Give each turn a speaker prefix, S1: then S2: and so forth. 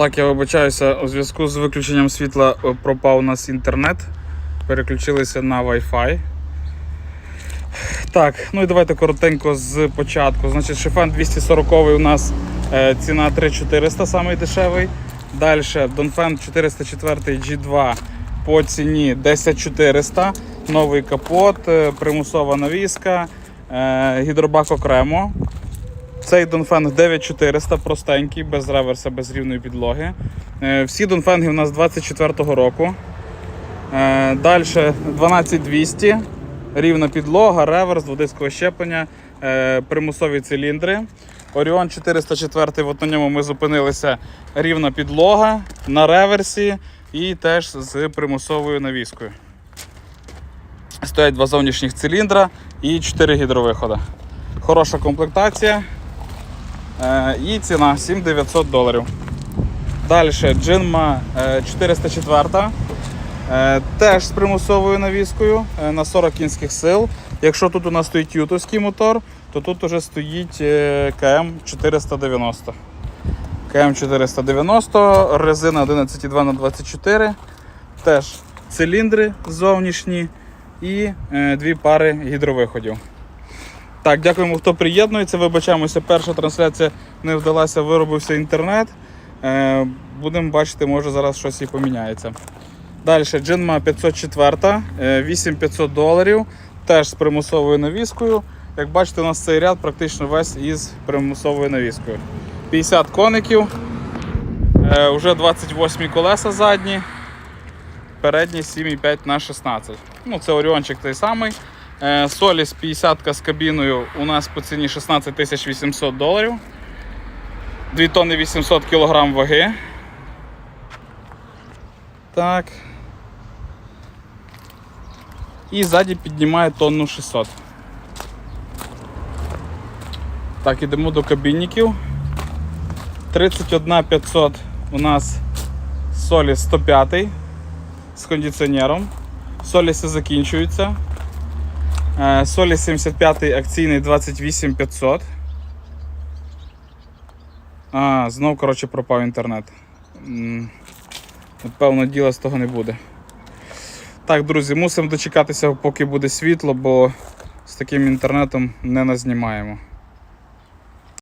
S1: Так, я вибачаюся, у зв'язку з виключенням світла е, пропав у нас інтернет. Переключилися на Wi-Fi. Так, ну і давайте коротенько з початку. Значить, шифен 240 у нас е, ціна 3400, самий дешевий. Далі Донфен 404 G2 по ціні 10400. Новий капот, е, примусова навіска, гідробак окремо. Цей Донфенг 9400, простенький, без реверса, без рівної підлоги. Е, Всі Донфенги у нас 24-го року. Далі 12200, рівна підлога, реверс, дводискове щеплення, е, примусові циліндри. Оріон 404, от на ньому ми зупинилися рівна підлога на реверсі і теж з примусовою навіскою. Стоять два зовнішніх циліндра і 4 гідровиходи. Хороша комплектація. Е, І ціна 7900 доларів. Далі Джинма е, 404. Е, Теж з примусовою навіскою е, на 40 кінських сил. Якщо тут у нас стоїть ютовський мотор, то тут уже стоїть е, КМ 490. КМ 490, резина 11,2 на 24 Теж циліндри зовнішні і е, дві пари гідровиходів. Так, дякуємо, хто приєднується. Вибачаємося, перша трансляція не вдалася, виробився інтернет. Е, будемо бачити, може зараз щось і поміняється. Далі Джинма 504, е, 8500 доларів, теж з примусовою навіскою. Як бачите, у нас цей ряд практично весь із примусовою навіскою. 50 коників, е, вже 28 колеса задні, передні 7,5 на 16. Ну, це Оріончик той самий. Е, Соліс 50 з кабіною у нас по ціні 16 800 доларів. 2 тонни 800 кг ваги. Так. І ззаді піднімає тонну 600. Так, ідемо до кабінників. 31 500 у нас Соліс 105 з кондиціонером. Соліси закінчуються. Е, Соліс 75 акційний 28500. А, знов, коротше, пропав інтернет. Певно, діла з того не буде. Так, друзі, мусимо дочекатися, поки буде світло, бо з таким інтернетом не назнімаємо.